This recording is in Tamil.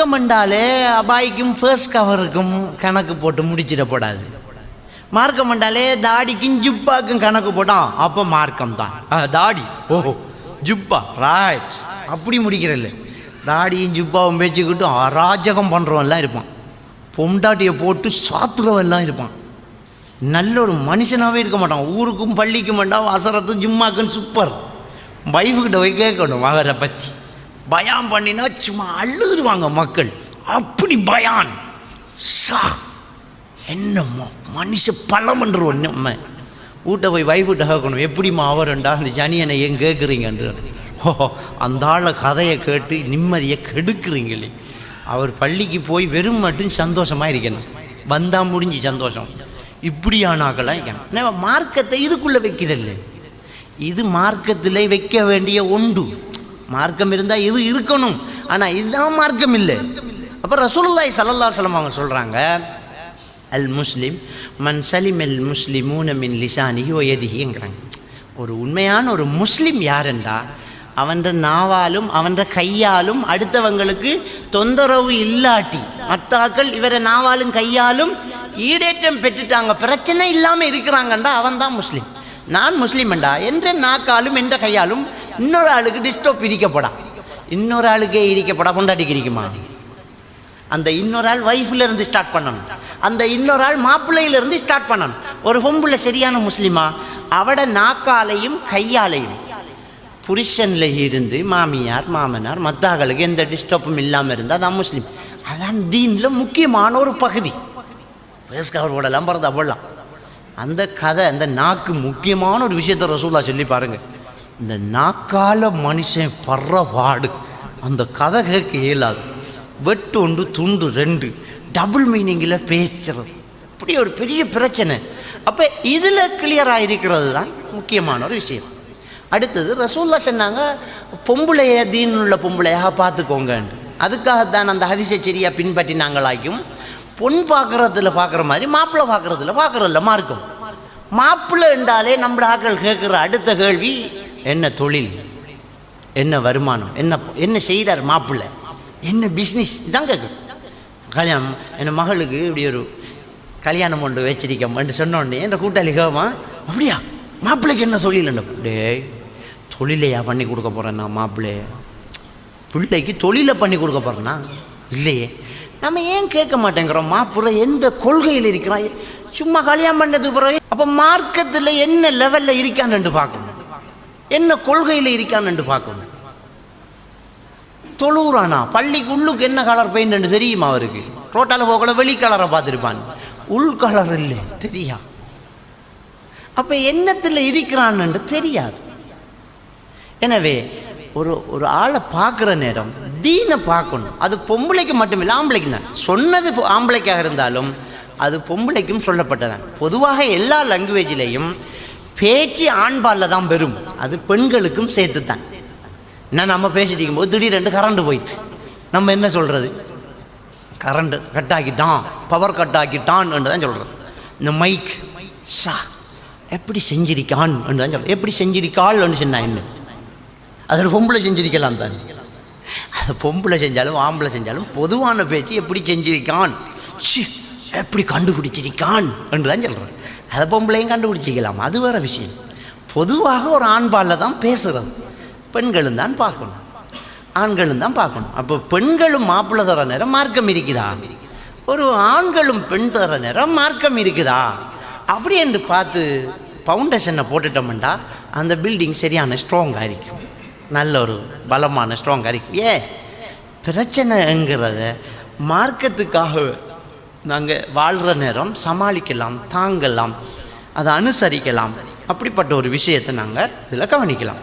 மார்க்கம் என்றாலே அபாய்க்கும் ஃபர்ஸ்ட் கவருக்கும் கணக்கு போட்டு முடிச்சிடப்படாது மார்க்கம் பண்ணாலே தாடிக்கும் ஜிப்பாக்கும் கணக்கு போட்டான் அப்போ மார்க்கம் தான். ஆ, தாடி. ஓஹோ ஜிப்பா. ராய்ட் அப்படி முடிக்கிறல்ல. தாடியும் ஜிப்பாவும் பேச்சுக்கிட்டு அராஜகம் பண்ணுறவன்லாம் இருப்பான். பொண்டாட்டியை போட்டு சாத்துறவெல்லாம் இருப்பான். நல்ல ஒரு மனுஷனாகவே இருக்க மாட்டான். ஊருக்கும் பள்ளிக்கும் வேண்டாம் வசரத்தும் ஜிம்மாக்குன்னு சூப்பர் வைஃபுக்கிட்ட போய் கேட்கணும் அவரை பற்றி பயான் பண்ணினா சும்மா அழுதுருவாங்க மக்கள். அப்படி பயான். சா என்னம்மா மனுஷ பழமன்றோம் நம்ம வீட்டை போய் வைஃப்கிட்ட கேட்கணும். எப்படிம்மா அவருண்டா? அந்த ஜனியனை ஏன் கேட்குறீங்கன்று ஓ அந்த ஆளை கதையை கேட்டு நிம்மதியை கெடுக்குறீங்களே. அவர் பள்ளிக்கு போய் வெறும் மட்டும் சந்தோஷமாக இருக்கணும். வந்தா முடிஞ்சு சந்தோஷம். இப்படியானாக்கெல்லாம் இருக்கணும். மார்க்கத்தை இதுக்குள்ளே வைக்கிறல்ல. இது மார்க்கத்தில் வைக்க வேண்டிய ஒன்று. மார்க்கம் இருந்தால் இது இருக்கணும். ஆனால் இதுதான் மார்க்கம் இல்லை அப்போ ரசூல்லாய் சல்லல்லா அலைஹி அவங்க சொல்கிறாங்க அல் முஸ்லீம் மன் சலிம் அல் முஸ்லிமூன மின் லிசானிஹி ஒயதிஹிங்கிறாங்க ஒரு உண்மையான ஒரு முஸ்லீம் யாருண்டா அவன்ற நாவாலும் அவன்ற கையாலும் அடுத்தவங்களுக்கு தொந்தரவு இல்லாட்டி மத்தாக்கள் இவரை நாவாலும் கையாலும் ஈடேற்றம் பெற்றுட்டாங்க பிரச்சனை இல்லாமல் இருக்கிறாங்கண்டா அவன் தான் முஸ்லீம். நான் முஸ்லீம்ண்டா? என்ற நாக்காலும் என்ற கையாலும் இன்னொரு ஆளுக்கு டிஸ்டர்ப் இரிக்கப்படா. இன்னொரு ஆளுக்கே இரிக்கப்படா பொண்டாட்டிக்கு இருக்குமா? அந்த இன்னொரு ஆள் வைஃப்ல இருந்து ஸ்டார்ட் பண்ணணும். அந்த இன்னொரு ஆள் மாப்பிள்ளையில இருந்து ஸ்டார்ட் பண்ணணும். ஒரு பொம்புல சரியான முஸ்லிமா? அவட நாக்காலையும் கையாலையும் புருஷன்ல இருந்து மாமியார் மாமனார் மத்தாக்களுக்கு எந்த டிஸ்டர்பும் இல்லாமல் இருந்தால் அதான் முஸ்லீம். அதான் தீனில் முக்கியமான ஒரு பகுதி. பேஸ் லம்பரத்தை போடலாம். பிறந்தா அந்த கதை அந்த நாக்கு முக்கியமான ஒரு விஷயத்தை ரசூலா சொல்லி பாருங்கள் இந்த நாக்கால மனுஷன் படுற பாடு அந்த கதை கேட்க இயலாது. வெட்டு ஒன்று துண்டு ரெண்டு. டபுள் மீனிங்கில் பேசுறது. இப்படி ஒரு பெரிய பிரச்சனை. அப்போ இதில் கிளியராக இருக்கிறது தான் முக்கியமான ஒரு விஷயம். அடுத்தது ரசூல்லா சொன்னாங்க பொம்பளைய தீனுள்ள பொம்பளையாக பார்த்துக்கோங்கன்னு. அதுக்காகத்தான் அந்த ஹதிசை சரியாக பின்பற்றினாங்களாக்கும் பொன் பார்க்குறதுல பார்க்குற மாதிரி மாப்பிள்ளை பார்க்குறதுல பார்க்குறதில்ல மார்க்கம். மாப்பிள்ளை என்றாலே நம்மள ஆக்கள் கேட்குற அடுத்த கேள்வி என்ன தொழில்? என்ன வருமானம்? என்ன என்ன செய்தார் மாப்பிள்ளை? என்ன பிஸ்னஸ் இதான் கேட்குது கல்யாணம் என் மகளுக்கு இப்படி ஒரு கல்யாணம் ஒன்று வச்சிருக்கோம்னு சொன்னோடனே என்ற கூட்டாளி கேமா அப்படியா? மாப்பிள்ளைக்கு என்ன தொழில்? அப்படியே தொழிலையா பண்ணி கொடுக்க போகிறேன் நான் மாப்பிள்ளைய பிள்ளைக்கு தொழிலை பண்ணி கொடுக்க போகிறேன்னா இல்லையே. நம்ம ஏன் கேட்க மாட்டேங்கிறோம்? மாப்பிள்ளை எந்த கொள்கையில் இருக்கிறான் சும்மா கல்யாணம் பண்ணதுக்கு பிறகு அப்போ மார்க்கத்தில் என்ன லெவலில் இருக்கான்னு பார்க்கணும். என்ன கொள்கையில் இருக்கான்னு பார்க்கணும். தொழுறானா பள்ளிக்கு உள்ளுக்கு என்ன கலர் பெயிண்ட் தெரியுமா அவருக்கு? ரோட்டால போகல வெளி கலரை பார்த்துருப்பான். உள் கலர் இல்லை தெரியா? அப்போ என்னத்தில் இருக்கிறான்னு தெரியாது. எனவே ஒரு ஒரு ஆளை பார்க்குற நேரம் தீனை பார்க்கணும். அது பொம்பளைக்கு மட்டும் இல்லை ஆம்பளைக்கு தான். சொன்னது ஆம்பளைக்காக இருந்தாலும் அது பொம்பளைக்கும் சொல்லப்பட்டதான். பொதுவாக எல்லா லாங்குவேஜிலையும் பேச்சு ஆண்பாலில் தான் பெறும் அது பெண்களுக்கும் சேர்த்து தான் என்ன நம்ம பேசிட்டு இருக்கும்போது திடீரென்று கரண்ட் போயிட்டு நம்ம என்ன சொல்கிறது கரண்ட் கட் ஆக்கிட்டான் பவர் கட் ஆக்கிட்டான் என்று தான் சொல்கிறது இந்த மைக் ஷா எப்படி செஞ்சிருக்கான் என்று தான் சொல்கிறேன் எப்படி செஞ்சிருக்காள் என்று சொன்னா என்ன? அது ஒரு பொம்பளை செஞ்சிருக்கலாம் தான் அது பொம்பளை செஞ்சாலும் ஆம்பளை செஞ்சாலும் பொதுவான பேச்சு எப்படி செஞ்சிருக்கான்? ஷி எப்படி கண்டுபிடிச்சிருக்கான் என்று தான் சொல்கிறேன் அதை பொம்பளையும் கண்டுபிடிச்சிக்கலாம் அது வேற விஷயம். பொதுவாக ஒரு ஆண்பாலில் தான் பேசுகிறது பெண்களும் தான் பார்க்கணும். ஆண்களும் தான் பார்க்கணும். அப்போ பெண்களும் மாப்பிள்ளை தர நேரம் மார்க்கம் இருக்குதா? ஒரு ஆண்களும் பெண் தர நேரம் மார்க்கம் இருக்குதா? அப்படி என்று பார்த்து ஃபவுண்டேஷனை போட்டுட்டோம்டா அந்த பில்டிங் சரியான ஸ்ட்ராங்காக இருக்கும் நல்ல ஒரு பலமான ஸ்ட்ராங்காக இருக்கும் ஏ பிரச்சனைங்கிறத மார்க்கத்துக்காக நாங்கள் வாழ்கிற நேரம் சமாளிக்கலாம் தாங்கலாம் அதை அனுசரிக்கலாம். அப்படிப்பட்ட ஒரு விஷயத்தை நாங்கள் இதில் கவனிக்கலாம்.